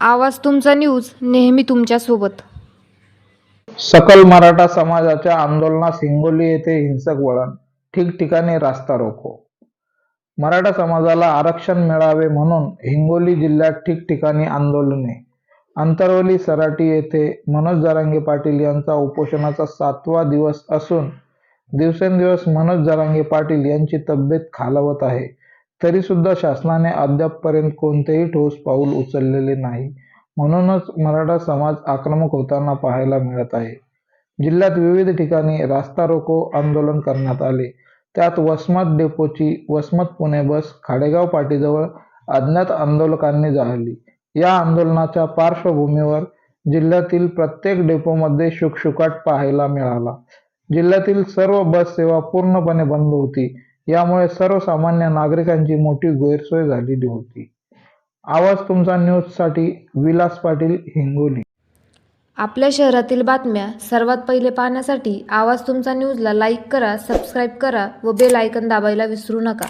आवाज तुमचा न्यूज नेहमी तुमच्यासोबत. सकल मराठा समाजाच्या आंदोलनास हिंगोली येथे हिंसक वळण. ठिकठिकाणी रास्ता रोको. मराठा समाजाला आरक्षण मिळावे म्हणून हिंगोली जिल्ह्यात ठिकठिकाणी आंदोलने. अंतरवली सराटी येथे मनोज जारांगे पाटील यांचा उपोषणाचा सातवा दिवस असून दिवसेंदिवस मनोज जरांगे पाटील यांची तब्येत खालावत आहे. तरी सुद्धा शासनाने अद्यापपर्यंत कोणतेही ठोस पाऊल उचललेले नाही. म्हणूनच मराठा समाज आक्रमक होताना पाहायला मिळत आहे. जिल्ह्यात विविध ठिकाणी रास्ता रोको आंदोलन करण्यात आले. त्यात वसमत डेपोची वसमत पुणे बस खाडेगाव पाटीजवळ अज्ञात आंदोलकांनी जाळली. या आंदोलनाच्या पार्श्वभूमीवर जिल्ह्यातील प्रत्येक डेपोमध्ये शुकशुकाट पाहायला मिळाला. जिल्ह्यातील सर्व बस सेवा पूर्णपणे बंद होती. यामुळे सर्वसामान्य नागरिकांची मोठी गैरसोय झालेली होती. आवाज तुमचा न्यूजसाठी विलास पाटील हिंगोली. आपल्या शहरातील बातम्या सर्वात पहिले पाहण्यासाठी आवाज तुमचा न्यूजला लाईक करा सबस्क्राईब करा व बेल आयकन दाबायला विसरू नका.